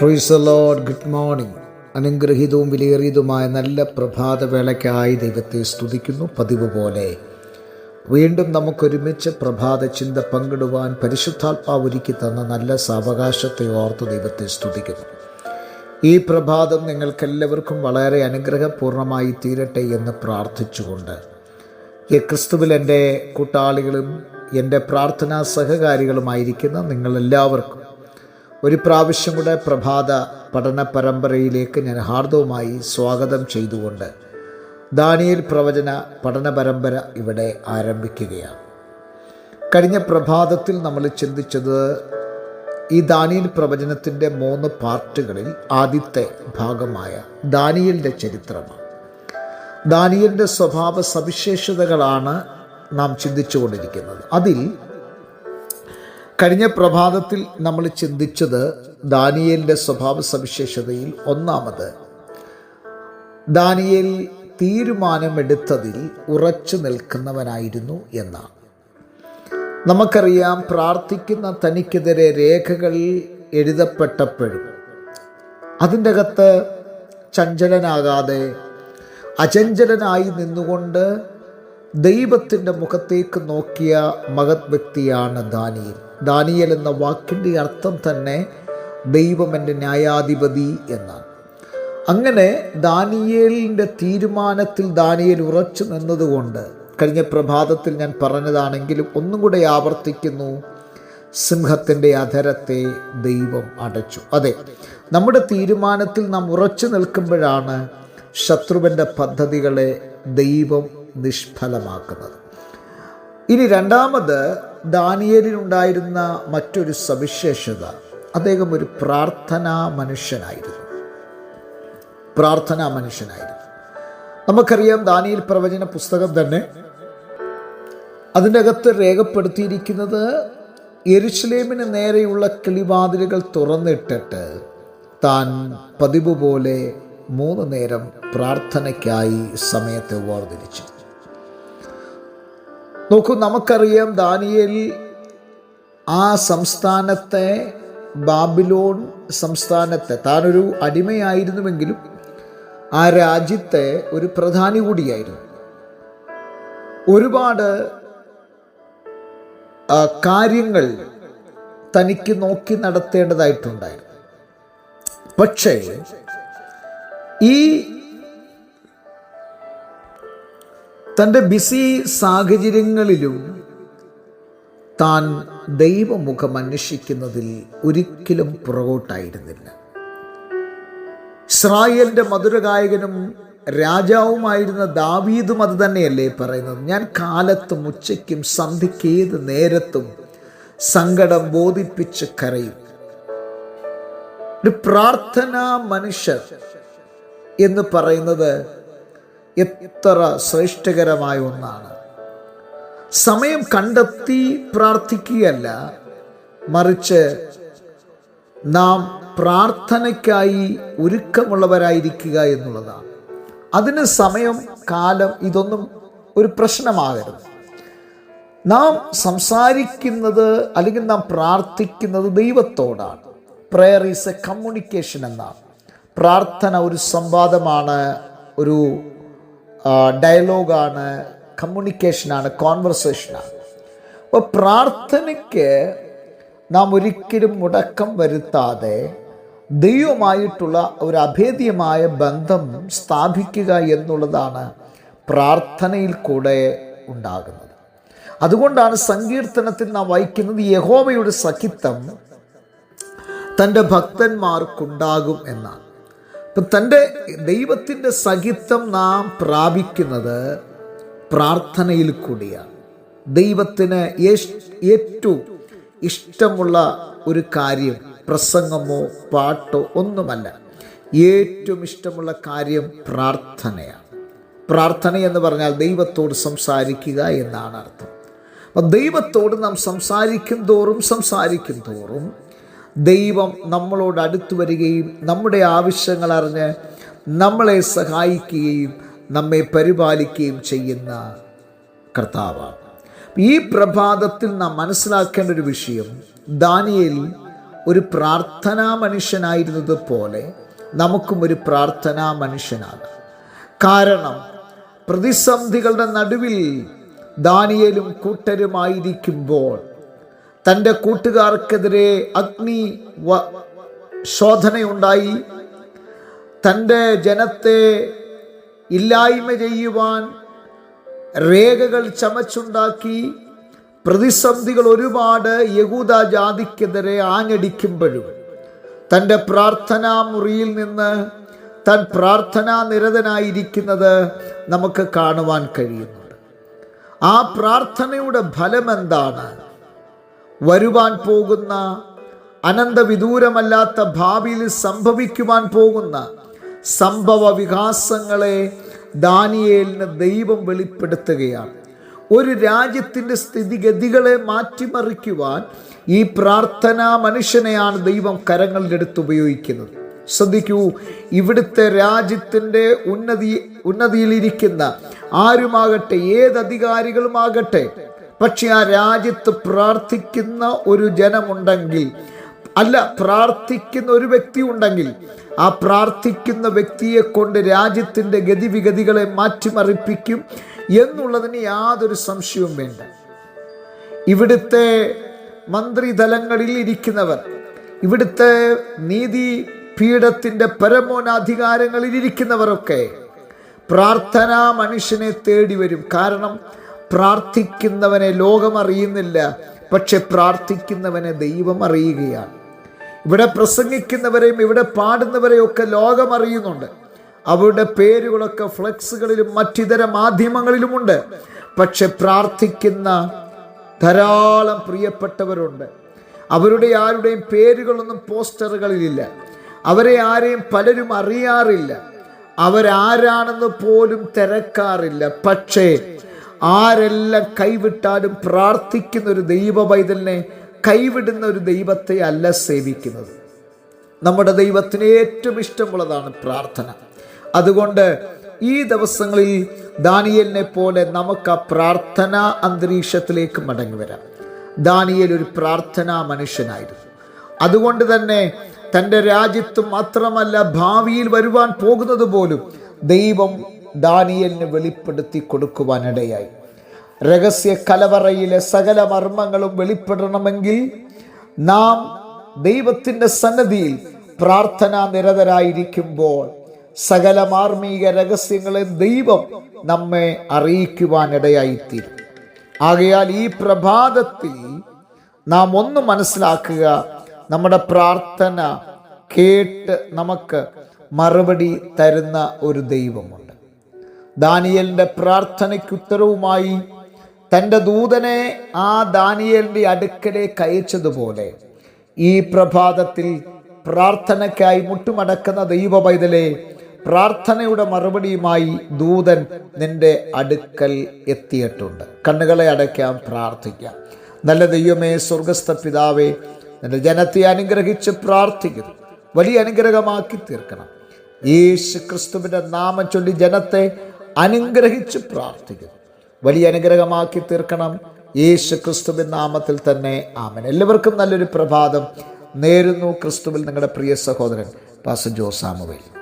പ്രൊയ്സ് load good morning അനുഗ്രഹീതവും വിലയേറിയതുമായ നല്ല പ്രഭാതവേളയ്ക്കായി ദൈവത്തെ സ്തുതിക്കുന്നു. പതിവ് പോലെ വീണ്ടും നമുക്കൊരുമിച്ച് പ്രഭാത ചിന്ത പങ്കിടുവാൻ പരിശുദ്ധാത്മാവ് ഒരുക്കി തന്ന നല്ല സാവകാശത്തെ ഓർത്ത് ദൈവത്തെ സ്തുതിക്കുന്നു. ഈ പ്രഭാതം നിങ്ങൾക്കെല്ലാവർക്കും വളരെ അനുഗ്രഹപൂർണമായി തീരട്ടെ എന്ന് പ്രാർത്ഥിച്ചുകൊണ്ട് ക്രിസ്തുവിൽ എന്റെ കൂട്ടാളികളും എന്റെ പ്രാർത്ഥനാ സഹകാരികളുമായിരിക്കുന്ന നിങ്ങളെല്ലാവർക്കും ഒരു പ്രാവശ്യം കൂടെ പ്രഭാത പഠന പരമ്പരയിലേക്ക് ഞാൻ ഹാർദവുമായി സ്വാഗതം ചെയ്തുകൊണ്ട് ദാനിയൽ പ്രവചന പഠന പരമ്പര ഇവിടെ ആരംഭിക്കുകയാണ്. കഴിഞ്ഞ പ്രഭാതത്തിൽ നമ്മൾ ചിന്തിച്ചത് ഈ ദാനിയൽ പ്രവചനത്തിന്റെ മൂന്ന് പാർട്ടുകളിൽ ആദ്യത്തെ ഭാഗമായ ദാനിയലിന്റെ ചരിത്രമാണ്. ദാനിയലിന്റെ സ്വഭാവ സവിശേഷതകളാണ് നാം ചിന്തിച്ചുകൊണ്ടിരിക്കുന്നത്. അതിൽ കഴിഞ്ഞ പ്രഭാതത്തിൽ നമ്മൾ ചിന്തിച്ചത് ദാനിയേലിന്റെ സ്വഭാവ സവിശേഷതയിൽ ഒന്നാമത് ദാനിയേൽ തീരുമാനമെടുത്തതിൽ ഉറച്ചു നിൽക്കുന്നവനായിരുന്നു എന്നാണ്. നമുക്കറിയാം പ്രാർത്ഥിക്കുന്ന തനിക്കെതിരെ രേഖകൾ എഴുതപ്പെട്ടപ്പോഴും അതിന്റെ അകത്ത് ചഞ്ചലനാകാതെ അചഞ്ചലനായി നിന്നുകൊണ്ട് ദൈവത്തിന്റെ മുഖത്തേക്ക് നോക്കിയ മഹത് വ്യക്തിയാണ് ദാനിയൽ. ദാനിയൽ എന്ന വാക്കിന്റെ അർത്ഥം തന്നെ ദൈവം എന്റെ ന്യായാധിപതി എന്നാണ്. അങ്ങനെ ദാനിയേലിന്റെ തീരുമാനത്തിൽ ദാനിയേൽ ഉറച്ചു നിന്നതുകൊണ്ട് കഴിഞ്ഞ പ്രഭാതത്തിൽ ഞാൻ പറഞ്ഞതാണെങ്കിലും ഒന്നും കൂടെ ആവർത്തിക്കുന്നു സിംഹത്തിന്റെ അധരത്തെ ദൈവം അടച്ചു. അതെ നമ്മുടെ തീരുമാനത്തിൽ നാം ഉറച്ചു നിൽക്കുമ്പോഴാണ് ശത്രുവിന്റെ പദ്ധതികളെ ദൈവം നിഷ്ഫലമാക്കുന്നത്. ഇനി രണ്ടാമത് ദാനിയലിനുണ്ടായിരുന്ന മറ്റൊരു സവിശേഷത. അദ്ദേഹം ഒരു പ്രാർത്ഥനാ മനുഷ്യനായിരുന്നു. പ്രാർത്ഥനാ മനുഷ്യനായിരുന്നു. നമുക്കറിയാം ദാനിയൽ പ്രവചന പുസ്തകം തന്നെ അതിന്റെ അകത്ത് രേഖപ്പെടുത്തിയിരിക്കുന്നത് എരുഷലേമിന് നേരെയുള്ള കിളിവാതിലുകൾ തുറന്നിട്ടിട്ട് താൻ പതിവ് പോലെ മൂന്ന് നേരം പ്രാർത്ഥനയ്ക്കായി സമയത്തെ വേർതിരിച്ചു. നോക്കൂ നമുക്കറിയാം ദാനിയേൽ ആ സംസ്ഥാനത്തെ ബാബിലോൺ സംസ്ഥാനത്തെ താനൊരു അടിമയായിരുന്നുവെങ്കിലും ആ രാജ്യത്തെ ഒരു പ്രധാനി കൂടിയായിരുന്നു. ഒരുപാട് കാര്യങ്ങൾ തനിക്ക് നോക്കി നടത്തേണ്ടതായിട്ടുണ്ടായിരുന്നു. പക്ഷേ ഈ തന്റെ ബിസി സാഹചര്യങ്ങളിലും താൻ ദൈവമുഖം അന്വേഷിക്കുന്നതിൽ ഒരിക്കലും പുറകോട്ടായിരുന്നില്ല. ഇസ്രായേലിന്റെ മധുരഗായകനും രാജാവുമായിരുന്ന ദാവീദും അത് തന്നെയല്ലേ പറയുന്നത്. ഞാൻ കാലത്തും ഉച്ചയ്ക്കും സന്ധിക്ക് ഏത് നേരത്തും സങ്കടം ബോധിപ്പിച്ച് കരയും. ഒരു പ്രാർത്ഥനാ മനുഷ്യർ എന്ന് പറയുന്നത് എത്ര ശ്രേഷ്ഠകരമായ ഒന്നാണ്. സമയം കണ്ടെത്തി പ്രാർത്ഥിക്കുകയല്ല മറിച്ച് നാം പ്രാർത്ഥനയ്ക്കായി ഒരുക്കമുള്ളവരായിരിക്കുക എന്നുള്ളതാണ്. അതിന് സമയം കാലം ഇതൊന്നും ഒരു പ്രശ്നമാകരുത്. നാം സംസാരിക്കുന്നത് അല്ലെങ്കിൽ നാം പ്രാർത്ഥിക്കുന്നത് ദൈവത്തോടാണ്. പ്രെയർ ഈസ് എ കമ്മ്യൂണിക്കേഷൻ എന്നാണ്. പ്രാർത്ഥന ഒരു സംവാദമാണ് ഒരു ഡയലോഗാണ് കമ്മ്യൂണിക്കേഷനാണ് കോൺവെർസേഷനാണ് അപ്പോൾ പ്രാർത്ഥനയ്ക്ക് നാം ഒരിക്കലും മുടക്കം വരുത്താതെ ദൈവമായിട്ടുള്ള ഒരു അഭേദ്യമായ ബന്ധം സ്ഥാപിക്കുക എന്നുള്ളതാണ് പ്രാർത്ഥനയിൽ കൂടെ ഉണ്ടാകുന്നത്. അതുകൊണ്ടാണ് സങ്കീർത്തനത്തിൽ നാം വായിക്കുന്നത് യഹോവയുടെ സഖിത്വം തന്റെ ഭക്തന്മാർക്കുണ്ടാകും എന്നാണ്. ഇപ്പം തന്റെ ദൈവത്തിന്റെ സഹിത്വം നാം പ്രാപിക്കുന്നത് പ്രാർത്ഥനയിൽ കൂടിയാണ്. ദൈവത്തിന് ഏറ്റവും ഇഷ്ടമുള്ള ഒരു കാര്യം പ്രസംഗമോ പാട്ടോ ഒന്നുമല്ല. ഏറ്റവും ഇഷ്ടമുള്ള കാര്യം പ്രാർത്ഥനയാണ്. പ്രാർത്ഥന എന്ന് പറഞ്ഞാൽ ദൈവത്തോട് സംസാരിക്കുക എന്നാണ് അർത്ഥം. അപ്പം ദൈവത്തോട് നാം സംസാരിക്കും തോറും സംസാരിക്കും തോറും ദൈവം നമ്മളോട് അടുത്തു വരികയും നമ്മുടെ ആവശ്യങ്ങൾ അറിഞ്ഞ് നമ്മളെ സഹായിക്കുകയും നമ്മെ പരിപാലിക്കുകയും ചെയ്യുന്ന കർത്താവാണ്. ഈ പ്രഭാതത്തിൽ നാം മനസ്സിലാക്കേണ്ട ഒരു വിഷയം ദാനിയൽ ഒരു പ്രാർത്ഥനാ മനുഷ്യനായിരുന്നത് പോലെ നമുക്കും ഒരു പ്രാർത്ഥനാ മനുഷ്യനാണ് കാരണം പ്രതിസന്ധികളുടെ നടുവിൽ ദാനിയലും കൂട്ടരുമായിരിക്കുമ്പോൾ തന്റെ കൂട്ടുകാർക്കെതിരെ അഗ്നി ശോധനയുണ്ടായി. തന്റെ ജനത്തെ ഇല്ലായ്മ ചെയ്യുവാൻ രേഖകൾ ചമച്ചുണ്ടാക്കി. പ്രതിസന്ധികൾ ഒരുപാട് യഹൂദ ജാതിക്കെതിരെ ആഞ്ഞടിക്കുമ്പോഴും തന്റെ പ്രാർത്ഥനാ മുറിയിൽ നിന്ന് താൻ പ്രാർത്ഥനാ നിരതനായിരിക്കുന്നത് നമുക്ക് കാണുവാൻ കഴിയുന്നുണ്ട്. ആ പ്രാർത്ഥനയുടെ ഫലം എന്താണ് വരുവാൻ പോകുന്ന അനന്തവിദൂരമല്ലാത്ത ഭാവിയിൽ സംഭവിക്കുവാൻ പോകുന്ന സംഭവ വികാസങ്ങളെ ദാനിയേലിന് ദൈവം വെളിപ്പെടുത്തുകയാണ്. ഒരു രാജ്യത്തിന്റെ സ്ഥിതിഗതികളെ മാറ്റിമറിക്കുവാൻ ഈ പ്രാർത്ഥനാ മനുഷ്യനെയാണ് ദൈവം കരങ്ങളിലെടുത്ത് ഉപയോഗിക്കുന്നത്. ശ്രദ്ധിക്കൂ ഇവിടുത്തെ രാജ്യത്തിന്റെ ഉന്നതി ഉന്നതിയിലിരിക്കുന്ന ആരുമാകട്ടെ ഏത് അധികാരികളുമാകട്ടെ പക്ഷെ ആ രാജ്യത്ത് പ്രാർത്ഥിക്കുന്ന ഒരു ജനമുണ്ടെങ്കിൽ അല്ല പ്രാർത്ഥിക്കുന്ന ഒരു വ്യക്തി ഉണ്ടെങ്കിൽ ആ പ്രാർത്ഥിക്കുന്ന വ്യക്തിയെ കൊണ്ട് രാജ്യത്തിന്റെ ഗതിവിഗതികളെ മാറ്റിമറിപ്പിക്കും എന്നുള്ളതിന് യാതൊരു സംശയവും വേണ്ട. ഇവിടുത്തെ മന്ത്രിതലങ്ങളിൽ ഇരിക്കുന്നവർ ഇവിടുത്തെ നീതി പീഠത്തിന്റെ പരമോനാധികാരങ്ങളിൽ ഇരിക്കുന്നവരൊക്കെ പ്രാർത്ഥനാ മനുഷ്യനെ തേടി വരും. കാരണം പ്രാർത്ഥിക്കുന്നവനെ ലോകം അറിയുന്നില്ല പക്ഷെ പ്രാർത്ഥിക്കുന്നവനെ ദൈവം അറിയുകയാണ്. ഇവിടെ പ്രസംഗിക്കുന്നവരെയും ഇവിടെ പാടുന്നവരെയും ഒക്കെ ലോകം അറിയുന്നുണ്ട് അവരുടെ പേരുകളൊക്കെ ഫ്ലെക്സുകളിലും മറ്റിതര മാധ്യമങ്ങളിലുമുണ്ട് പക്ഷെ പ്രാർത്ഥിക്കുന്ന ധാരാളം പ്രിയപ്പെട്ടവരുണ്ട്. അവരുടെ ആരുടെയും പേരുകളൊന്നും പോസ്റ്ററുകളിലില്ല. അവരെ ആരെയും പലരും അറിയാറില്ല. അവരാരാണെന്ന് പോലും തിരക്കാറില്ല. പക്ഷേ ആരെല്ലാം കൈവിട്ടാലും പ്രാർത്ഥിക്കുന്ന ഒരു ദൈവ പൈതലിനെ കൈവിടുന്ന ഒരു ദൈവത്തെ അല്ല സേവിക്കുന്നത്. നമ്മുടെ ദൈവത്തിന് ഏറ്റവും ഇഷ്ടമുള്ളതാണ് പ്രാർത്ഥന. അതുകൊണ്ട് ഈ ദിവസങ്ങളിൽ ദാനിയലിനെ പോലെ നമുക്ക് ആ പ്രാർത്ഥനാ അന്തരീക്ഷത്തിലേക്ക് മടങ്ങി വരാം. ദാനിയൽ ഒരു പ്രാർത്ഥനാ മനുഷ്യനായിരുന്നു. അതുകൊണ്ട് തന്നെ തന്റെ രാജ്യത്ത് മാത്രമല്ല ഭാവിയിൽ വരുവാൻ പോകുന്നത് പോലും ദൈവം ദാനിയലിന് വെളിപ്പെടുത്തി കൊടുക്കുവാനിടയായി. രഹസ്യ കലവറയിലെ സകല മർമ്മങ്ങളും വെളിപ്പെടണമെങ്കിൽ നാം ദൈവത്തിന്റെ സന്നദ്ധിയിൽ പ്രാർത്ഥനാ നിരതരായിരിക്കുമ്പോൾ സകല മാർമീക രഹസ്യങ്ങളെ ദൈവം നമ്മെ അറിയിക്കുവാനിടയായിത്തീരും. ആകയാൽ ഈ പ്രഭാതത്തിൽ നാം ഒന്ന് മനസ്സിലാക്കുക നമ്മുടെ പ്രാർത്ഥന കേട്ട് നമുക്ക് മറുപടി തരുന്ന ഒരു ദൈവമുണ്ട്. ദാനിയലിന്റെ പ്രാർത്ഥനയ്ക്ക് ഉത്തരവുമായി തന്റെ ദൂതനെ ആ ദാനിയലിന്റെ അടുക്കലേക്ക് അയച്ചതുപോലെ ഈ പ്രഭാതത്തിൽ പ്രാർത്ഥനയ്ക്കായി മുട്ടുമടക്കുന്ന ദൈവ പൈതലെ പ്രാർത്ഥനയുടെ മറുപടിയുമായി ദൂതൻ നിന്റെ അടുക്കൽ എത്തിയിട്ടുണ്ട്. കണ്ണുകളെ അടയ്ക്കാം പ്രാർത്ഥിക്കാം. നല്ല ദൈവമേ സ്വർഗസ്ഥ പിതാവേ നിന്റെ ജനത്തെ അനുഗ്രഹിച്ച് പ്രാർത്ഥിക്കുന്നു. വലിയ അനുഗ്രഹമാക്കി തീർക്കണം. യേശു ക്രിസ്തുവിന്റെ നാമം ചൊല്ലി ജനത്തെ അനുഗ്രഹിച്ച് പ്രാർത്ഥിക്കുന്നു വലിയ അനുഗ്രഹമാക്കി തീർക്കണം. യേശു ക്രിസ്തുവിൻ നാമത്തിൽ തന്നെ ആമൻ. എല്ലാവർക്കും നല്ലൊരു പ്രഭാതം നേരുന്നു ക്രിസ്തുവിൽ നിങ്ങളുടെ പ്രിയ സഹോദരൻ പാസ ജോസാമുവേൽ